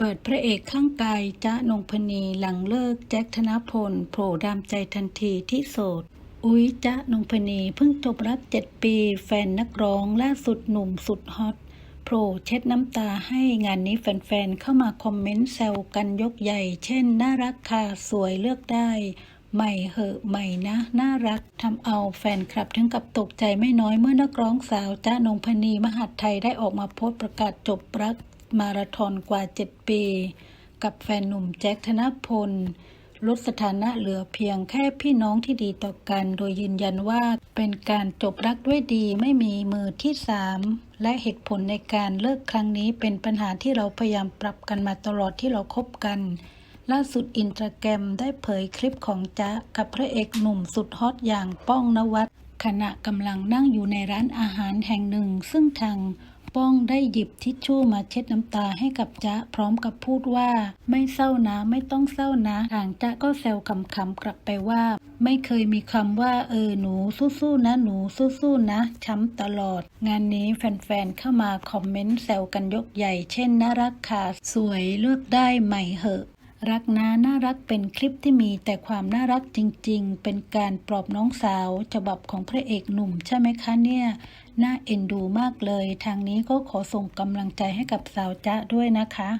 เปิดพระเอกข้างกายจ๊ะนงพนีหลังเลิกแจ็คธนพลโผล่ดามใจทันทีที่โสด อุ๊ยจ๊ะนงพนีเพิ่งจบรักเจ็ดปี แฟนนักร้องล่าสุดหนุ่มสุดฮอตโผล่เช็ดน้ำตาให้งานนี้แฟนๆ เข้ามาคอมเมนต์แซวกันยกใหญ่ เช่น น่ารักค่ะ สวยเลือกได้ ใหม่เหอะใหม่นะ น่ารักทำเอาแฟนคลับถึงกับตกใจไม่น้อยเมื่อนักร้องสาวจ้านงพนีมหัดไทยได้ออกมาโพสต์ประกาศจบรักมาราธอนกว่า 7 ปี กับแฟนหนุ่มแจ็คธนพล ลดสถานะเหลือเพียงแค่พี่น้องที่ดีต่อกัน โดยยืนยันว่าเป็นการจบรักด้วยดีไม่มีมือที่สามและเหตุผลในการเลิกครั้งนี้เป็นปัญหาที่เราพยายามปรับกันมาตลอดที่เราคบกัน ล่าสุดอินสตาแกรมได้เผยคลิปของจ๊ะกับพระเอกหนุ่มสุดฮอตอย่างป้องนวัดขณะกำลังนั่งอยู่ในร้านอาหารแห่งหนึ่ง ซึ่งทางป้องได้หยิบทิชชู่มาเช็ดน้ำตาให้กับจ๊ะพร้อมกับพูดว่า ไม่เศร้านะไม่ต้องเศร้านะทางจ๊ะก็แซวคำๆกลับไปว่า ไม่เคยมีคำว่า เออหนูสู้ๆนะหนูสู้ๆนะช้ำตลอด งานนี้แฟนๆเข้ามาคอมเมนต์แซวกันยกใหญ่ เช่นน่ารักค่ะสวยเลือกได้ใหม่เหอะ รักนะน่ารักเป็นคลิปที่มีแต่ความน่ารักจริง ๆ เป็นการปลอบน้องสาวฉบับของพระเอกหนุ่มใช่ไหมคะเนี่ย น่าเอ็นดูมากเลย ทางนี้ก็ขอส่งกำลังใจให้กับสาวจ๊ะด้วยนะคะ